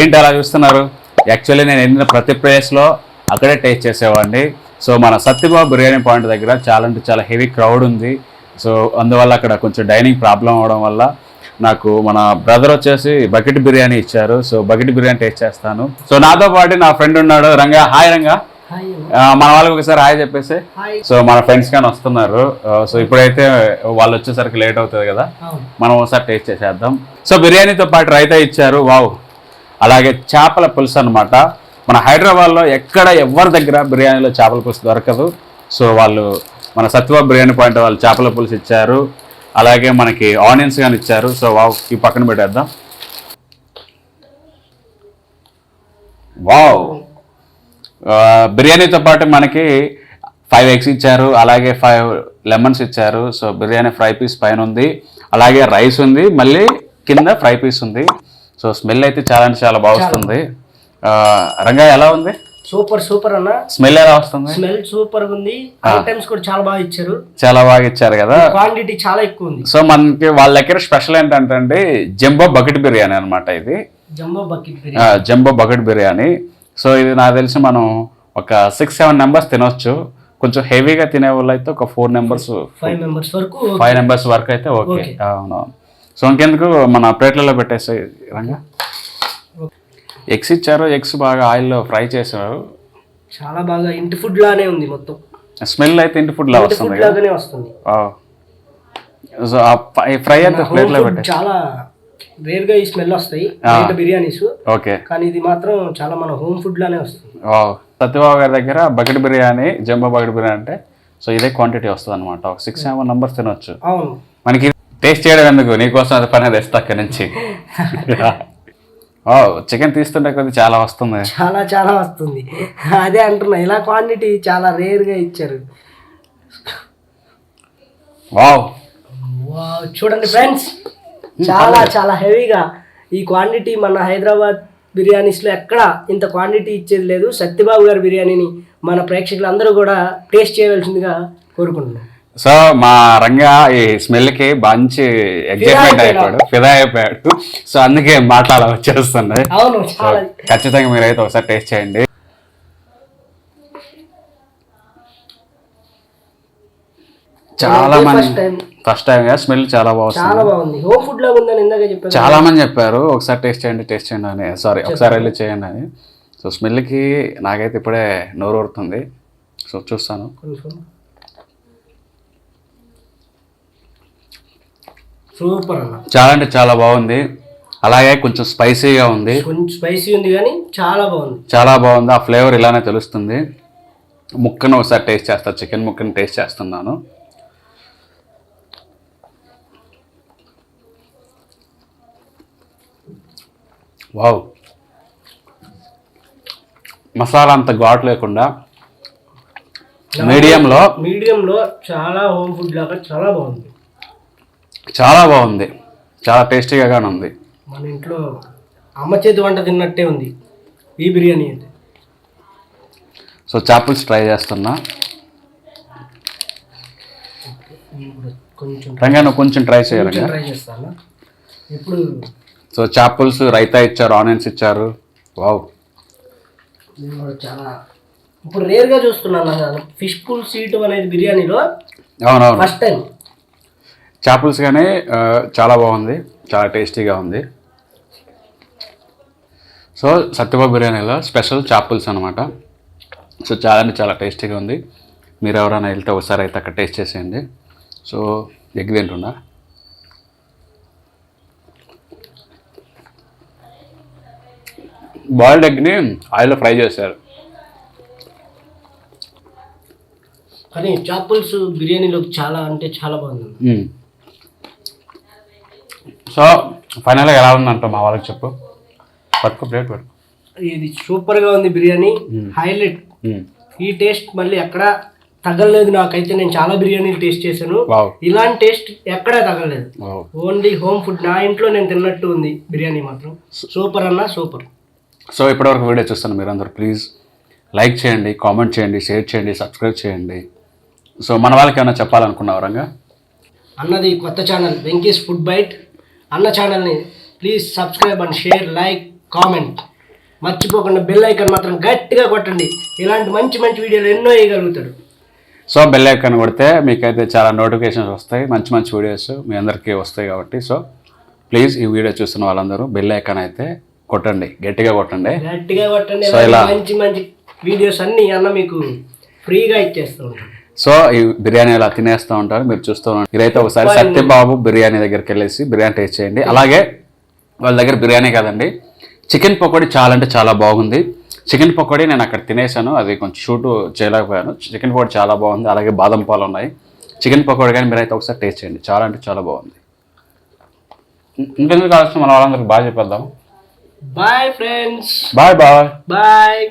ఏంటి అలా చూస్తున్నారు? యాక్చువల్లీ నేను వెళ్ళిన ప్రతి ప్లేస్లో అక్కడే టేస్ట్ చేసేవాడిని. సో మన సత్యబాబు బిర్యానీ పాయింట్ దగ్గర చాలా అంటే చాలా హెవీ క్రౌడ్ ఉంది. సో అందువల్ల అక్కడ కొంచెం డైనింగ్ ప్రాబ్లం అవడం వల్ల నాకు మన బ్రదర్ వచ్చేసి బకెట్ బిర్యానీ ఇచ్చారు. సో బకెట్ బిర్యానీ టేస్ట్ చేస్తాను. సో నాతో పాటు నా ఫ్రెండ్ ఉన్నాడు రంగా. హాయ్ రంగా. మన వాళ్ళకి ఒకసారి హాయ్ చెప్పేసి. సో మన ఫ్రెండ్స్ కానీ వస్తున్నారు. సో ఇప్పుడైతే వాళ్ళు వచ్చేసరికి లేట్ అవుతుంది కదా. మనం ఒకసారి టేస్ట్ చేసేద్దాం. సో బిర్యానీతో పాటు రైతా ఇచ్చారు. వావ్ అలాగే చేపల పులుసు అనమాట మన హైదరాబాద్లో ఎక్కడ ఎవరి దగ్గర బిర్యానీలో చేపల పులుసు దొరకదు. సో వాళ్ళు మన సత్వ బిర్యానీ పాయింట్ వాళ్ళు చేపల పులుసు ఇచ్చారు. అలాగే మనకి ఆనియన్స్ కానీ ఇచ్చారు. సో వావ్ ఈ పక్కన పెట్టేద్దాం. వావ్. బిర్యానీతో పాటు మనకి ఫైవ్ ఎగ్స్ ఇచ్చారు. అలాగే ఫైవ్ లెమన్స్ ఇచ్చారు. సో బిర్యానీ ఫ్రై పీస్ పైన ఉంది. అలాగే రైస్ ఉంది. మళ్ళీ కింద ఫ్రై పీస్ ఉంది. సో స్మెల్ అయితే చాలా అంటే చాలా బాగా వస్తుంది. రంగా ఎలా ఉంది? సూపర్ సూపర్ అన్న. స్మెల్ ఎలా వస్తుంది? స్మెల్ సూపర్ ఉంది. ఐటమ్స్ కూడా చాలా బాగా ఇచ్చారు. చాలా బాగా ఇచ్చారు కదా? క్వాంటిటీ చాలా ఎక్కువ ఉంది. సో మనకి వాళ్ళ దగ్గర స్పెషల్ ఏంటంటే అండి జంబో బకెట్ బిర్యానీ అనమాట ఇది. Jumbo bucket biryani. Jumbo bucket biryani. So ఇది నాకు తెలిసి మనం ఒక సిక్స్ సెవెన్ నెంబర్స్ తినొచ్చు. కొంచెం హెవీగా తినే వాళ్ళు అయితే ఒక ఫోర్ నెంబర్స్ ఫైవ్ మెంబర్స్ వరకు ఫైవ్ నెంబర్స్ వరకు అయితే ఓకే. అవును. సో ఇంకెందుకు మన ప్లేట్లలో పెట్టేసి రంగా. ఎగ్స్ ఇచ్చారు ఎగ్స్ బాగా ఆయిల్లో ఫ్రై చేశారు. చాలా బాగా ఇంటి ఫుడ్ లానే ఉంది మొత్తం. స్మెల్ అయితే ఇంటి ఫుడ్ లా వస్తుంది లాగానే వస్తుంది. సో ఫ్రై అయితే ప్లేట్లో పెట్టేసి. చాలా రేర్గా ఈ స్మెల్ వస్తాయి బిర్యానీస్. ఓకే. కానీ ఇది మాత్రం చాలా మన హోమ్ ఫుడ్ లానే వస్తుంది. సత్యబాబు గారి దగ్గర bucket biryani jumbo bucket biryani అంటే సో ఇదే క్వాంటిటీ వస్తుంది అనమాట ఒక సిక్స్ సెవెన్ నెంబర్స్ తినొచ్చు. అవును. మనకి టేస్ట్ చేయడం ఎందుకు? నీకోసం అది పని తెస్తా అక్కడి నుంచి. ఓ చికెన్ తీస్తుంటే కొద్ది చాలా వస్తుంది. చాలా చాలా వస్తుంది. అదే అంటున్నా ఇలా క్వాంటిటీ చాలా రేర్గా ఇచ్చారు. వావ్. వావ్, చూడండి ఫ్రెండ్స్. చాలా చాలా హెవీగా ఈ క్వాంటిటీ మన హైదరాబాద్ బిర్యానీస్లో ఎక్కడ ఇంత క్వాంటిటీ ఇచ్చేది లేదు. సత్యబాబు గారి బిర్యానీని మన ప్రేక్షకులందరూ కూడా టేస్ట్ చేయవలసిందిగా కోరుకుంటున్నాం. సో మా రంగా ఈ స్మెల్కి మంచి ఎగ్జైట్మెంట్ అయిపోయాడు. ఫిదా అయిపోయాడు. సో అందుకే మాట్లాడాల వచ్చేస్తుంది. ఖచ్చితంగా మీరైతే ఒకసారి టేస్ట్ చేయండి. చాలా మంది. ఫస్ట్ టైం స్మెల్ చాలా బాగుంది. చాలా మంది చెప్పారు ఒకసారి టేస్ట్ చేయండి టేస్ట్ చేయండి అని. సారీ ఒకసారి వెళ్ళి చేయండి అని. సో స్మెల్కి నాకైతే ఇప్పుడే నోరు ఊరుతుంది. సో చూస్తాను కొంచెం సూపర్ అన్న. చాలా అంటే చాలా బాగుంది. అలాగే కొంచెం స్పైసీగా ఉంది. కొంచెం స్పైసీ ఉంది కానీ చాలా బాగుంది. చాలా బాగుంది. ఆ ఫ్లేవర్ ఇలానే తెలుస్తుంది. ముక్కను ఒకసారి టేస్ట్ చేస్తా. చికెన్ ముక్కను టేస్ట్ చేస్తున్నాను. వావ్. మసాలా అంత ఘాటు లేకుండా మీడియంలో మీడియంలో చాలా హోమ్ ఫుడ్ లాగా చాలా బాగుంది. చాలా బాగుంది. చాలా టేస్టీగా ఉంది. మన ఇంట్లో అమ్మ చేతి వంట తిన్నట్టే ఉంది. ఈ బిర్యానీ అయితే. సో చాపుల్స్ ట్రై చేస్తున్నా. కొంచెం రంగా నువ్వు కొంచెం ట్రై చేయాలి కొంచెం ట్రై చేస్తాను? ఇప్పుడు సో చాపుల్స్ రైతా ఇచ్చారు ఆనియన్స్ ఇచ్చారు. వావ్. నేను కూడా చాలా ఇప్పుడు రేర్గా చూస్తున్నాను. ఫిష్ పుల్ సీటు అనేది బిర్యానీలో అవునవును. First time. చాపుల్స్ కానీ ఆ, చాలా బాగుంది. చాలా టేస్టీగా ఉంది. సో సత్యబాబు బిర్యానీలో స్పెషల్ చాపుల్స్ అనమాట సో చాలా అంటే చాలా టేస్టీగా ఉంది. మీరు ఎవరైనా వెళ్తే ఒకసారి అయితే అక్కడ టేస్ట్ చేసేయండి. సో ఎగ్ తింటున్నా? బాయిల్డ్ ఎగ్ని ఆయిల్లో ఫ్రై చేశారు. కానీ చాపుల్స్ బిర్యానీలో చాలా అంటే చాలా బాగుంది. సో ఫైనల్గా ఎలా ఉందంట మా వాళ్ళకి చెప్పు. పట్టుకో ప్లేట్ పట్టుకో. ఇది సూపర్గా ఉంది బిర్యానీ. హైలైట్. ఈ టేస్ట్ మళ్ళీ ఎక్కడ తగలలేదు నాకైతే. నేను చాలా బిర్యానీలు టేస్ట్ చేశాను. ఇలాంటి టేస్ట్ ఎక్కడా తగలలేదు. Only home food. నా ఇంట్లో నేను తిన్నట్టు ఉంది బిర్యానీ మాత్రం. సూపర్ అన్న సూపర్. సో ఇప్పటివరకు వీడియో చూస్తాను మీరందరూ ప్లీజ్ లైక్ చేయండి కామెంట్ చేయండి షేర్ చేయండి సబ్స్క్రైబ్ చేయండి. సో మన వాళ్ళకి ఏమైనా చెప్పాలనుకున్నావు రంగా? అన్నది కొత్త ఛానల్ వెంకీస్ ఫుడ్ బైట్. అన్న ఛానల్ని please subscribe and share like comment. మర్చిపోకుండా బెల్ ఐకాన్ మాత్రం గట్టిగా కొట్టండి. ఇలాంటి మంచి మంచి వీడియోలు ఎన్నో వేయగలుగుతాడు. సో బెల్ ఐకాన్ కొడితే మీకైతే చాలా నోటిఫికేషన్స్ వస్తాయి. మంచి మంచి వీడియోస్ మీ అందరికీ వస్తాయి కాబట్టి. సో ప్లీజ్ ఈ వీడియో చూస్తున్న వాళ్ళందరూ బెల్ ఐకాన్ అయితే కొట్టండి. గట్టిగా కొట్టండి. గట్టిగా కొట్టండి. సో ఇలా- మంచి మంచి వీడియోస్ అన్ని అన్న మీకు ఫ్రీగా ఇచ్చేస్తూ ఉంటాడు సో ఈ బిర్యానీ ఇలా తినేస్తూ ఉంటారు మీరు చూస్తూ ఉన్నారు మీరైతే ఒకసారి సత్యబాబు బిర్యానీ దగ్గరికి వెళ్ళేసి బిర్యానీ టేస్ట్ చేయండి. అలాగే వాళ్ళ దగ్గర బిర్యానీ కాదండి. చికెన్ పకోడీ చాలా అంటే చాలా బాగుంది. చికెన్ పకోడీ నేను అక్కడ తినేసాను అది కొంచెం షూట్ చేయలేకపోయాను. చికెన్ పకోడీ చాలా బాగుంది. అలాగే బాదం పాలు ఉన్నాయి. చికెన్ పకోడీ కానీ మీరైతే ఒకసారి టేస్ట్ చేయండి. చాలా అంటే చాలా బాగుంది. ఇంకెందుకు కావాల్సిన మన వాళ్ళందరికీ బాగా చెప్పేద్దాం. Bye friends bye bye bye